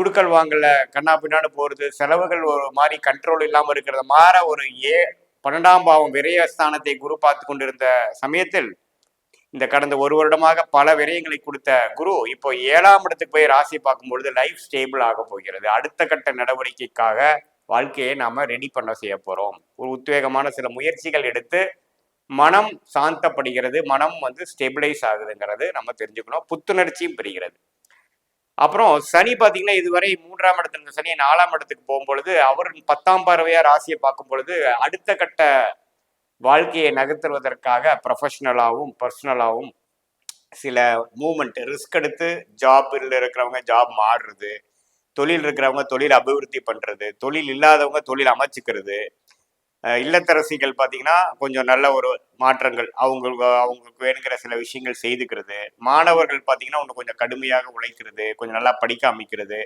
குடுக்கல் வாங்கல கண்ணா பின்னாடு போறது செலவுகள் ஒரு மாதிரி கண்ட்ரோல் இல்லாம இருக்கிறது மாற ஒரு ஏ பன்னெண்டாம் பாவம் விரயஸ்தானத்தை குரு பார்த்து கொண்டிருந்த சமயத்தில் இந்த கடந்த ஒரு வருடமாக பல விரயங்களை கொடுத்த குரு இப்போ ஏழாம் இடத்துக்கு போய் ராசி பார்க்கும் பொழுது லைஃப் ஸ்டேபிள் ஆக போகிறது. அடுத்த கட்ட நடவடிக்கைக்காக வாழ்க்கையை நாம ரெடி பண்ண செய்ய போறோம். ஒரு உத்வேகமான சில முயற்சிகள் எடுத்து மனம் சாந்தப்படுகிறது. மனம் வந்து ஸ்டெபிளைஸ் ஆகுதுங்கிறது நம்ம தெரிஞ்சுக்கணும். புத்துணர்ச்சியும் பெறுகிறது. அப்புறம் சனி பார்த்தீங்கன்னா இதுவரை மூன்றாம் இடத்துல இருந்த சனி நாலாம் இடத்துக்கு போகும்பொழுது அவர் பத்தாம் பார்வையா ராசியை பார்க்கும் பொழுது அடுத்த கட்ட வாழ்க்கையை நகர்த்துவதற்காக ப்ரொஃபஷ்னலாகவும் பர்சனலாகவும் சில மூமெண்ட் ரிஸ்க் எடுத்து ஜாபில் இருக்கிறவங்க ஜாப் மாறுறது தொழில் இருக்கிறவங்க தொழில் அபிவிருத்தி பண்ணுறது தொழில் இல்லாதவங்க தொழில் அமைச்சுக்கிறது. இல்லத்தரசிகள் பார்த்தீங்கன்னா கொஞ்சம் நல்ல ஒரு மாற்றங்கள். அவங்களுக்கு அவங்களுக்கு வேணுங்கிற சில விஷயங்கள் செய்துக்கிறது. மாணவர்கள் பார்த்தீங்கன்னா இன்னும் கொஞ்சம் கடுமையாக உழைக்கிறது கொஞ்சம் நல்லா படிக்க அமைக்கிறது.